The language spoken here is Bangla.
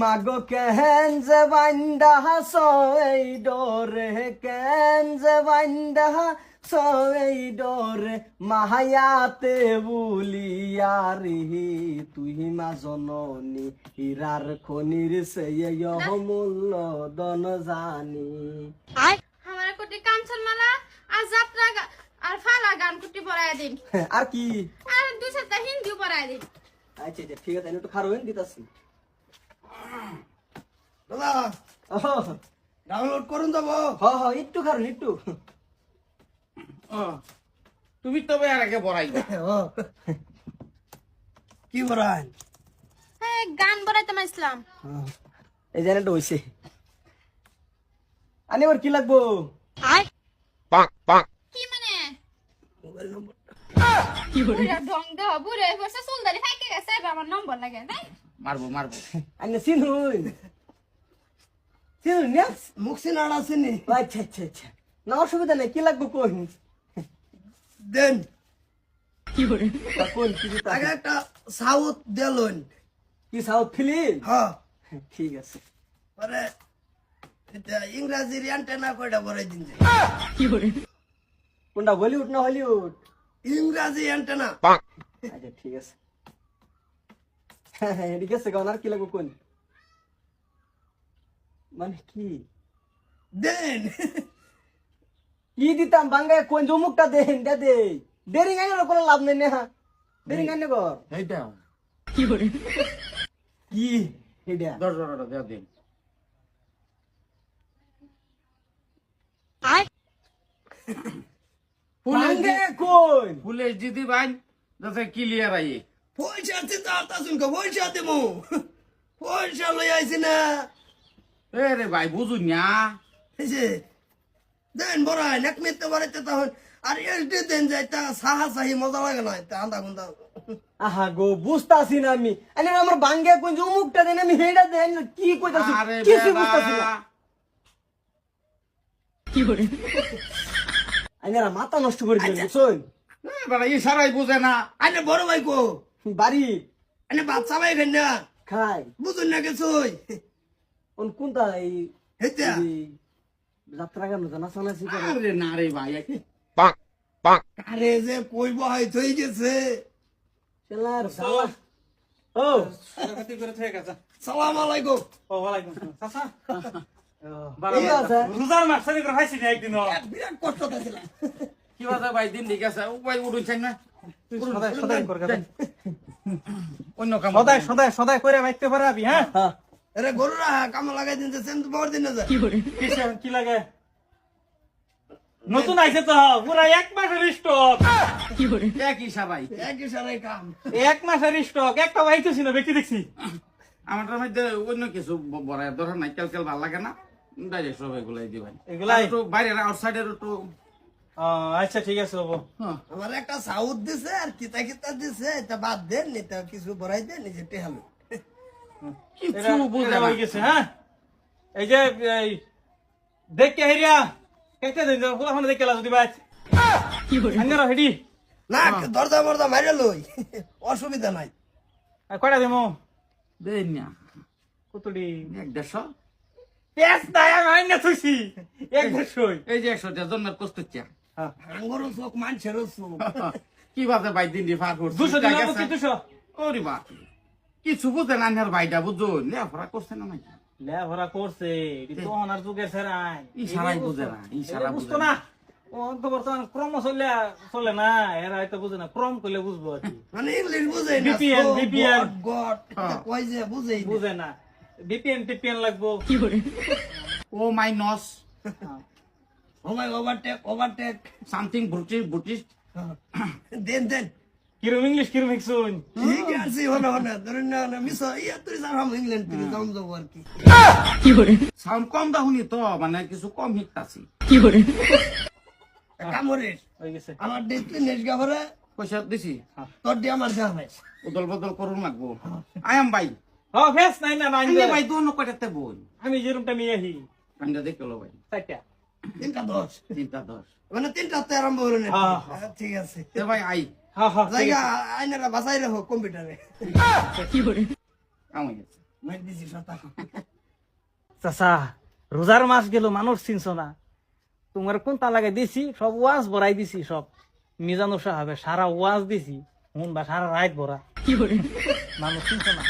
মাগো কেন যে বান্দা সই ডরে কেন যে বান্দা সই ডরে মাহায়াতে বুলিয়ারি তুই মা জননী হীরার খনির সে মূল্য দন জানি। আমার কোটি কাঞ্চন মালা আর যাত্রা আর ফালা গান কুটি পড়ায় দিন। আর কি? আর দুই চারটা হিন্দিও পড়ায় দিন। আচ্ছা আচ্ছা ঠিক আছে আমি একটু খারো দিতাছি দাদা ডাউনলোড করুন যাব হ হ একটু খারুন একটু। তুমি তবে আর আগে বড়াই। কি হ্যাঁ গান পড়াইতে মাইছিলাম এই জায়গাটা হইছে। আনি আবার কি লাগবো? কি মানে? মোবাইল নম্বর বুড়া ঢং দেহ বুড়ে বসে সুন্দরী ফাইকে গেছে আমার নম্বর লাগে নাই মারবো মারবো। আনি চিনুন চিনুন না। মুখসিন আর আসেনি আচ্ছা আচ্ছা আচ্ছা। না অসুবিধা নেই কি লাগবো কোন দেন। তা কোন কি? আগে একটা সাউথ দেলুন কি সাউথ ফিল্ম হ্যাঁ ঠিক আছে। পরে এটা ইংরাজির অ্যান্টেনা কয়টা বড়াই দিন যে। কোনটা বলিউড না হলিউড ইংরাজি অ্যান্টেনা আচ্ছা ঠিক আছে। হ্যাঁ হ্যাঁ ঠিক আছে কারণ আর কি লাগবো কোন মানে কি দেন কি দিতাম বাঙ্গায় কোন জমুকটা দেন দে দে দেরি গাইনে কোনো লাভ নেই না দেরি গাইনে কর এইটা কি এটা দশ বারোটা দেওয়া দিন বাঙ্গে কোন পুলিশ দিদি বাইন যাতে ক্লিয়ার আইয়ে কে পয়সা দেবো পয়সা লই আইছি না। এ রে ভাই বুঝুন না। এই যে দেন বড় এক মিনিট বাড়াইতে তখন আর এসডি দেন যাই তা সাহা সাহি মজা লাগে না তা আন্দা গুন্দা আহা গো বুঝতাছি না আমি। আরে আমার বাঙ্গে কোন জমুকটা দেন আমি হেডা দেন কি কইতাছি? কিছু বুঝতাছি না। বেটা আইনারা মাথা নষ্ট করে ইশারাই বুঝে না। আরে বড় ভাই কো বাড়ি? আরে বাচ্চা ভাই খাই না। খাই। বুঝুন না কিছুই। কোন কোনটা এই হেতা যাত্রা গান জানা শোনা শিখে আরে না রে ভাই। আরে যে কই বহাই থই গেছে। চেলার শালা ও। সালাম আলাইকুম। কি আছে? রোজার মাস্টারি করে খাইছি না একদিন বিরাট কষ্ট দিছিল কি বাজে ভাই দিন ঠিক আছে। না? সদাই সদাই করে অন্য কাম সদাই সদাই সদাই করে মাইতে পারাবি হ্যাঁ? হ্যাঁ। আরে গরুরা কাম লাগাই দিন সেন তো দিন না কিসে কি লাগে? নতুন আইছে তো পুরা এক মাসের স্টক এক সারাই। কাম। এক মাসের স্টক একটা আইতেছি না ব্যক্তি দেখছি। আমারটার মধ্যে অন্য কিছু ব- বড়ার দরকার নাই কেল কেল ভালো লাগে না। ডাইরেক্ট সব এগুলাই দিবেন এগুলাই? একটু বাইরে আউটসাইডের একটু আচ্ছা ঠিক আছে বাবু। হ্যাঁ। আমার একটা সাউথ দিছে আর কিতা কিতা দিছে এটা বাদ দেন নিতে কিছু বড়াই দেন নিজে টেহালো কিছু এটা বুঝে হয়ে গেছে হ্যাঁ? এই যে এই দেখকে হেরিয়া কেটে দিন ফুলাফানে দেখে লাজ দিবা আঙ্গারা হেডি। না দরজা মরজা মাইরে লই। অসুবিধা নাই। আর কয়টা দেমো? দেন না কতটি এক দেড়শো। পেঁয়াজ নাই আমি আইনা থুইছি। এক দেড়শোই। এই যে একশো জন্মের কষ্ট চা হ্যাঁ। আঙ্গুরও চোখ মানুষেরও চোখ। কি ভাবে ভাই দিন ফার করছে? দুশো কি দুশো? ওরে বাপ কিছু বুঝে না আনহার ভাইটা বুঝো লেফরা করছে না নাকি? লেভরা করছে এটি তো। যুগের সেরাই। ইশারাই বুঝে না, ইশারা বুঝতো না। ও তো বর্তমান ক্রম চলে চলে না। এরা হয়তো বুঝে না ক্রম করলে বুঝব আর কি। মানে ইংলিশ বুঝে গড হ্যাঁ। কই যে বুঝে বুঝে না। বিপিএন টিপিএন লাগবো। ও my oh my overtake overtake something British British then then কিরম ইংলিশ কিরম ঠিক আছে হলো হলো ধরুন না না মিস ইয়া তুই হাম ইংল্যান্ড তুই আর কি সাউন্ড কম দাহুনি তো মানে কিছু কম হিকতাছি কামড়ের হয়ে গেছে আমার ডেট তুই নেট গাভরে পয়সা দিছি তোর দিয়ে আমার দেওয়া ভাই উদল বদল করুন লাগবো আয়াম ভাই ও ফেস নাই না নাই ভাই দোনো কয়টাতে বই আমি যেরকমটা নিয়ে আহি কান্দা দেখল ভাই চারটা তিনটা দশ। তিনটা দশ। মানে তিনটা তো আরম্ভ হলো না হ্যাঁ, হ্যাঁ, ঠিক আছে। ভাই আই। হ্যাঁ হ্যাঁ ঠিক জায়গা আইনারা বাসাই রাখো কম্পিউটারে। কামাই গেছে। মার দিছি চাচা রোজার মাস গেল মানুষ চিনছ না। তোমার কোন তালাকে দিছি? সব ওয়াজ ভরাই দিছি সব। মিজানো সাহাবে সারা ওয়াজ দিছি। হুন বা সারা রাত ভরা। মানুষ চিনছ না।